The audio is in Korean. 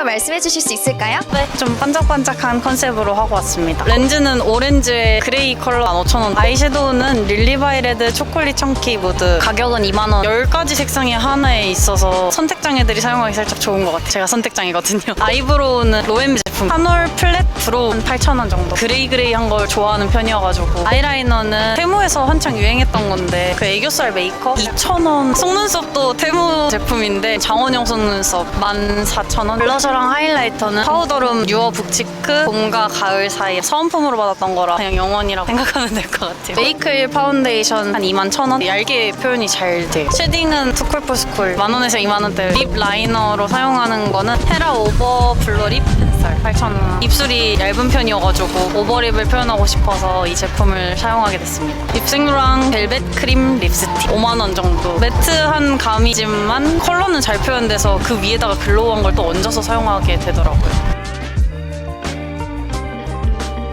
한번 말씀해 주실 수 있을까요? 네, 좀 반짝반짝한 컨셉으로 하고 왔습니다. 렌즈는 오렌지에 그레이 컬러 15,000원. 아이섀도우는 릴리바이 레드 초콜릿 청키 무드. 가격은 2만원. 10가지 색상이 하나에 있어서 선택장애들이 사용하기 살짝 좋은 것 같아요. 제가 선택장이거든요. 아이브로우는 로엠 제품. 한올 플랫 브로운 8,000원 정도. 그레이 그레이한 걸 좋아하는 편이어가지고. 아이라이너는 테무에서 한창 유행했던 건데 그 애교살 메이크업 2,000원. 속눈썹도 테무 제품인데 장원영 속눈썹 14,000원. 블러셔 랑 하이라이터는 파우더룸 유어 북치크 봄과 가을 사이 사은품으로 받았던 거라 그냥 영원이라고 생각하면 될 것 같아요. 메이크일 파운데이션 한 21,000원. 얇게 표현이 잘 돼요. 쉐딩은 투쿨포스쿨 만원에서 2만원대. 립 라이너로 사용하는 거는 헤라 오버 블러 립 펜슬 8,000원. 입술이 얇은 편이어가지고 오버립을 표현하고 싶어서 이 제품을 사용하게 됐습니다. 립싱로랑 벨벳 크림 립스틱 5만원 정도. 매트한 감이지만 컬러는 잘 표현돼서 그 위에다가 글로우한 걸 또 얹어서 사용하게 되더라고요.